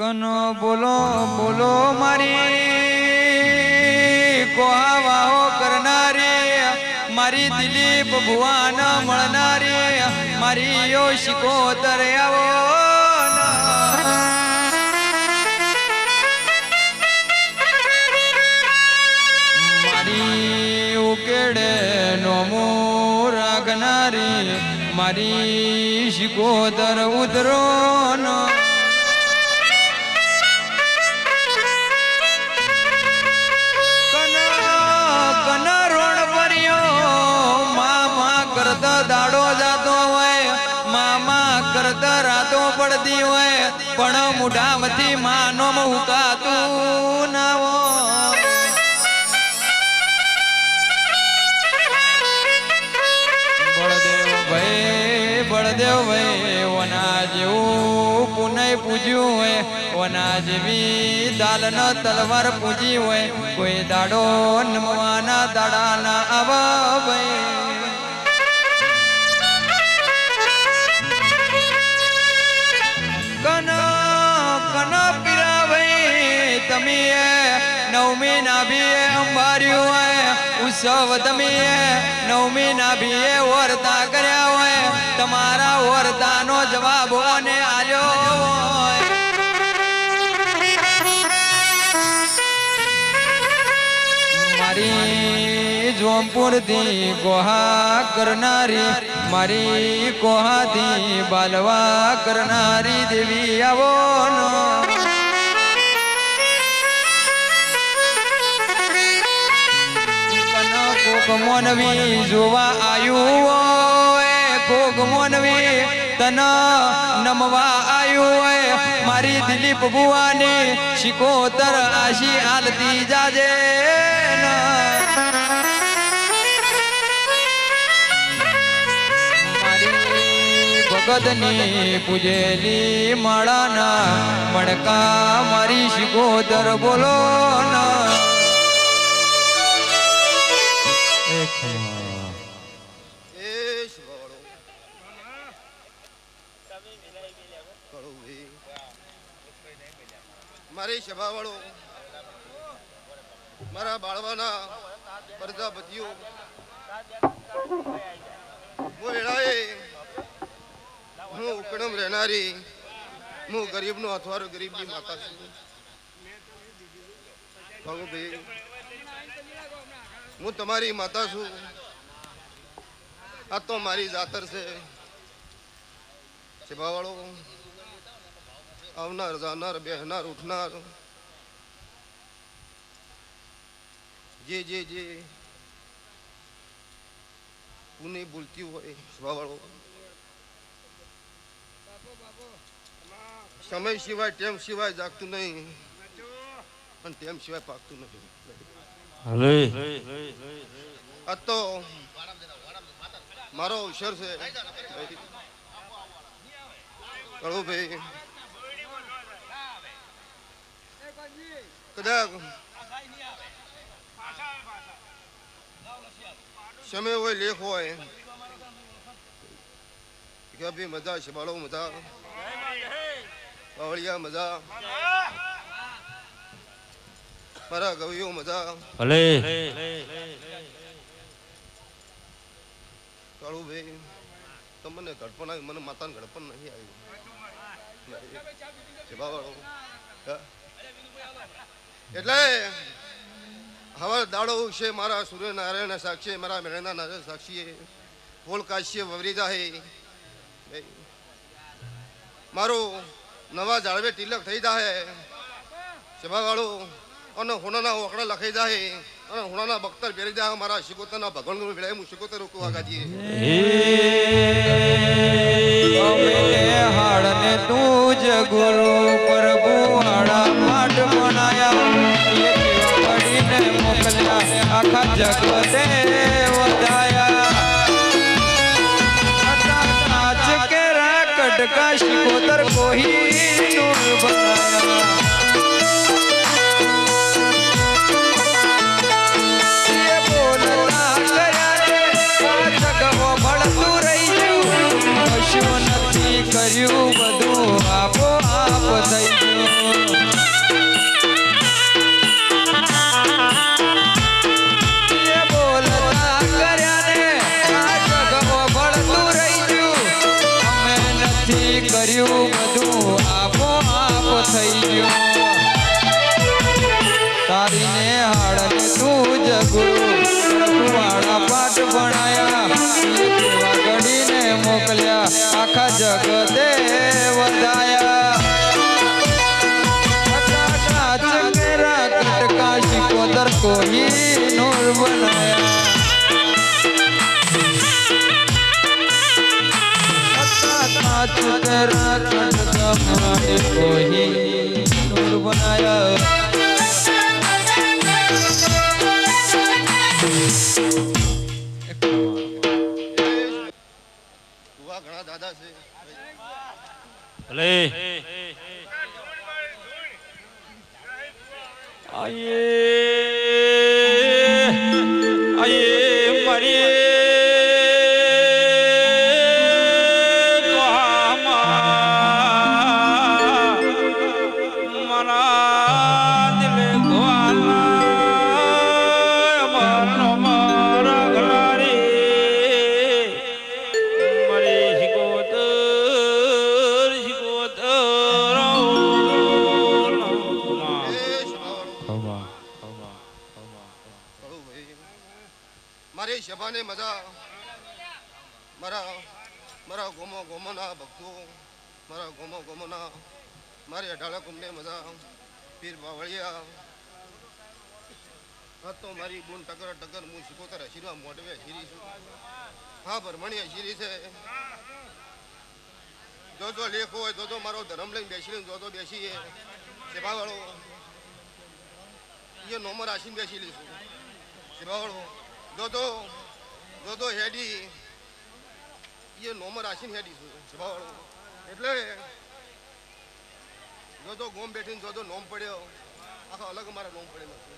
કનો બોલો બોલો મારી. કોહાવાહો કરનારી, મારી દિલીપ ભુવાન મળનારી, મારી યો શિકોતર આવો મારી શિકોતર ઉતરો ના. પણ મુઢામથી માનો મુકાતું ના હોય બળદેવ ભાઈ બળદેવ ભાઈ વના જેવું પુનઃ પૂજ્યું હોય વના જેવી દાલ ન તલવાર પૂજી હોય, કોઈ દાડો નમવાના દાડાના આવા ભાઈ. તમે નવમી નાભી અંબાર્યું હોય, ઉત્સવ દમીએ નવમી બીએ વર્તા કર્યા હોય, તમારા વર્તાનો જવાબ ઓને આલ્યો હોય. મારી જોમપુરથી ગોહા કરનારી, મારી કોહાથી બાલવા કરનારી દેવી આવો કોક મોનવી જોવા આયુ કોક મોનવી તન નમવા આયુ હોય મારી દિલીપ ભુવાની શિકોતર આશી આલતી જાજે ભગતની પૂજેલી મળાના મણકા મારી શિકોતર બોલો ના. મારી સભાવાળો, મારા બાળવાના પ્રજાપતિઓ હું વેળાએ હું ઉકડમ રહેનારી, હું ગરીબનો અથવારો ગરીબની માતા છું. ભાઈ હું તમારી માતા છું. આ તો મારી જાતર છે. સેવાવાળો આવનાર જાનાર બેહનાર ઉઠનાર. જે જે જે પુને બોલતી હોય સ્વાવાળો સમય સિવાય ટેમ સિવાય જાગતું નહીં. પણ ટેમ સિવાય પાકતું નહીં. આ તો મારો અવસર છે. કળુભાઈ કદાચ સમય હોય લેખ હોય. કે ભાઈ મજા છે બાળો મજા. પાવળિયા મજા. મારા ગવિયો મજા. ભલે. કાળુભાઈ તમને ગડપણ આવ્યું મને માતાને ગડપણ નહીં આવ્યું શબાવાળો હા? એટલે હવે દાડો છે મારા સૂર્યનારાયણ સાક્ષી મારા મેળના નારાયણ સાક્ષીએ ફોલ કાશ્ય વવરી જાહે મારું નવા જાળવે તિલક થઈ જાહે. સેવાવાળો અને હુણાના ઓકડા લખાઈ જાહે. અને હુણાના બખ્તર પહેરી જાય મારા શિકોતરના ભગવાન ભેળાય હું શિકોતર રોકવા આગાજીએ અમે હાડને તું જ કેરા કટકા શિકોતર કોહી નૂર બનાયા. કશું કર્યું બધું આપો આપ થઈ મારે કોઈ મારી મજા મારા મારા ગોમો, ગોમોના ભક્તો, મારા ગોમો, ગોમોના, મારી અઢાળા કુંભને મજા પીર બાવળિયા હા તો મારી ગુણ ટકર ટકર હું શીખોતર હસીરવા મોટવે હસીરી છું. હા ભરમણી હસીરી છે. જો જો લેખ હોય તો તો મારો ધર્મ લઈને બેસી જો તો બેસીએ. સેવાવાળો. એ નોમર આસીને બેસી લઈશું. સેવાવાળો. જો તો જો તો હેડી. એ નોમર આસીને હેડી છું. એટલે જો તો ગોમ બેઠીને જો તો નોમ પડ્યો. આખો અલગ મારા નોમ પડેલો છે.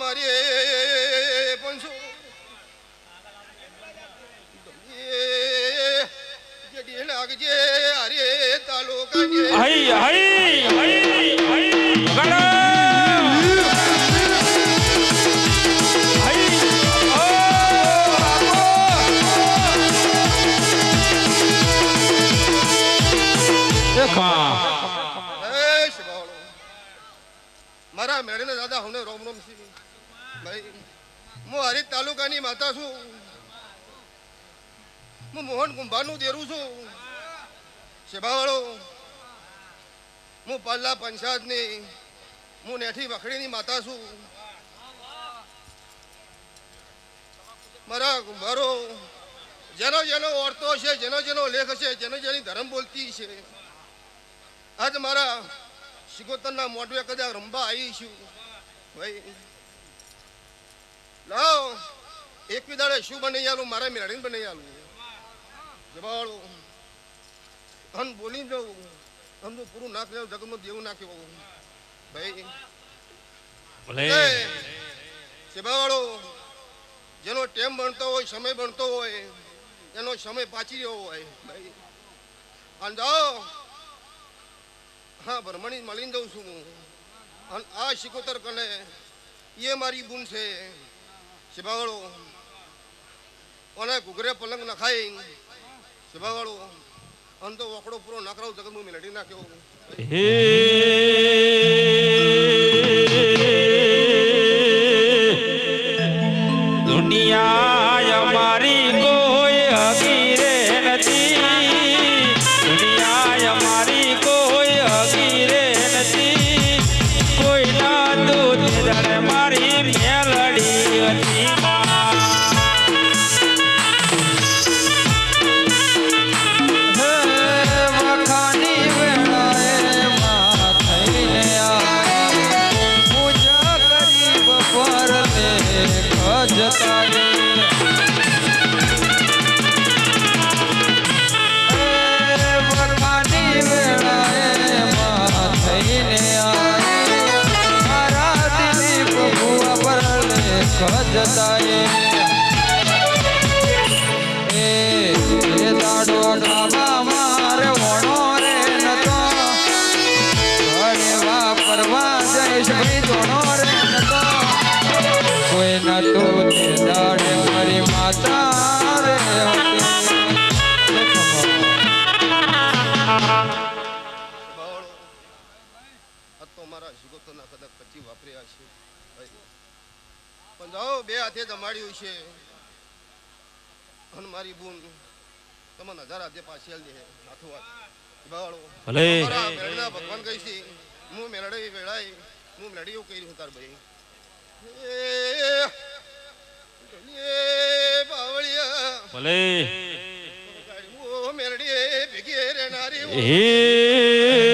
મારી પંચો લાગજે તાલુકા ભાઈ, હું હરિત તાલુકાની માતા છું. હું મોહન કુંભારનું દેરું છું. શેભાવાળો, હું પાલ્લા પંચાયતની, હું નેઠી વખડીની માતા છું. મારા કુંભારો, જેનો જેનો ઓળતો છે જેનો જેનો લેખ છે જેનો જેની ધર્મ બોલતી છે આજ મારા શિકોતરના મોઢવે કદાચ રમવા આવી છું. ભાઈ લાવ. એક દાડે શું બની આલું? મારા મેળીને બની આલું. જવાળો અન બોલી જવું તો પૂરું નાખ લેવું જગતમાં દેવું નાખ્યો ભાઈ. ભલે. સેવાવાળો જેનો ટેમ બનતો હોય સમય બનતો હોય એનો સમય પાછી રહ્યો હોય. ભાઈ. અને જાઓ. હા ભરમણી મળીને જઉં છું હું. અને આ શિકોતર કને એ મારી ગુણ છે. સેવાવાળો અને ઘૂઘરે પલંગ નખાઈ સેવાવાળો અને તો વકડો પૂરો નાકરાવ જગતમાં મેળવી નાખ્યો હે અને મારી બૂન તમને હજાર જે પાછી દે હાથો હાથ. ભગવાન કહી છે હું મેળવી વેળાઈ હું લડ્યું કર્યું તાર ભાઈ ભલે. ઓ મેળડી ભેગી રહેનારી ઓ. હે.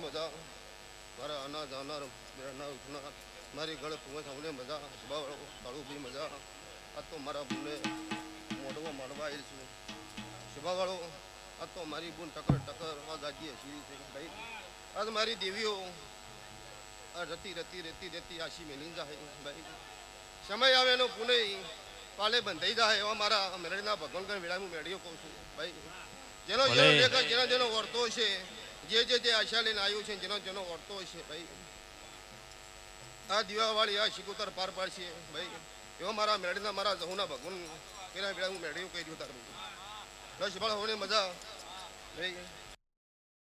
મજા મારા ગળે કુંવર હોને મજા શિબાળો કાળું બી મજા આ તો મારા બુને મોઢવા માંડવા આવેલ છું શિબાવાળો આ તો મારી બુન ટકર ટકર આ ગાજી હસી છે ભાઈ આ તો મારી દેવીઓ આ રતી રતી રતી રતી આશી મેલી જાય ભાઈ, સમય આવે એનો પુણે પાલે બંધાઈ જાય એવા મારા મેરડીના ભગવાન વેળા હું મેળ્યો કહું છું. ભાઈ જેનો જેનો લેખક જેનો જેનો વર્તો છે જે જે જે આશા લઈને આવ્યું છે જેનો જેનો વર્તો છે ભાઈ. આ દિવાવાળી આ શિકોતર પાર પાડશે ભાઈ. એવો મારા મેળીના મારા જહુના ભગવાન પેલા વેળા હું મેળ્યું કહી દઉં તારું. બસ બાળ હોને મજા ભાઈ.